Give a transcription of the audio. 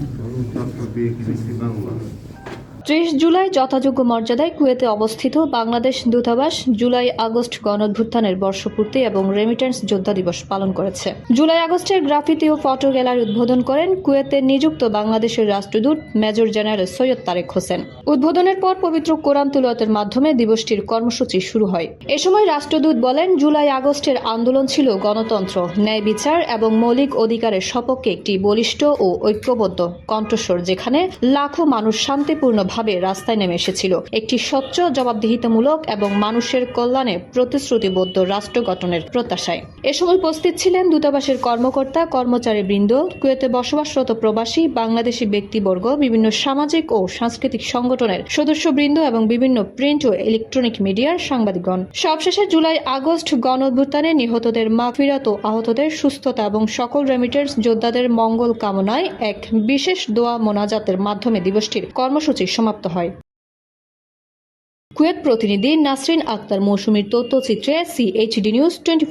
Onun tatlı bir eksikliği var. ত্রিশ জুলাই যথাযোগ্য মর্যাদায় কুয়েতে অবস্থিত বাংলাদেশ দূতাবাস জুলাই আগস্ট গণঅভ্যুত্থানের বর্ষপূর্তি এবং রেমিটেন্স যোদ্ধা দিবস পালন করেছে। জুলাই আগস্টের গ্রাফিতি ও ফটো গ্যালারি উদ্বোধন করেন কুয়েতে নিযুক্ত বাংলাদেশের রাষ্ট্রদূত মেজর জেনারেল সৈয়দ তারেক হোসেন। উদ্বোধনের পর পবিত্র কোরআন তুলতের মাধ্যমে দিবসটির কর্মসূচি শুরু হয়। এ সময় রাষ্ট্রদূত বলেন, জুলাই আগস্টের আন্দোলন ছিল গণতন্ত্র, ন্যায় বিচার এবং মৌলিক অধিকারের সপক্ষে একটি বলিষ্ঠ ও ঐক্যবদ্ধ কণ্ঠস্বর, যেখানে লাখো মানুষ শান্তিপূর্ণভাবে রাস্তায় নেমে এসেছিল। একটি স্বচ্ছ, জবাবদিহিতামূলক এবং মানুষের কল্যাণে প্রতিশ্রুতিবদ্ধ রাষ্ট্র গঠনের প্রত্যাশায়। এ সময় উপস্থিত ছিলেন দূতাবাসের কর্মকর্তা, কর্মচারী বৃন্দ, কুয়েতে বসবাসরত প্রবাসী, বাংলাদেশি ব্যক্তিবর্গ, বিভিন্ন সামাজিক ও সাংস্কৃতিক সংগঠনের সদস্যবৃন্দ এবং বিভিন্ন প্রিন্ট ও ইলেকট্রনিক মিডিয়ার সাংবাদিকগণ। সবশেষে জুলাই আগস্ট গণ অভ্যুত্থানে নিহতদের মাফিরাত ও আহতদের সুস্থতা এবং সকল রেমিটেন্স যোদ্ধাদের মঙ্গল কামনায় এক বিশেষ দোয়া মোনাজাতের মাধ্যমে দিবসটির কর্মসূচি সমাপ্ত হয়। কুয়েত প্রতিনিধি নাসরিন আক্তার মৌসুমীর তথ্যচিত্রে সিএইচডি নিউজ টোয়েন্টি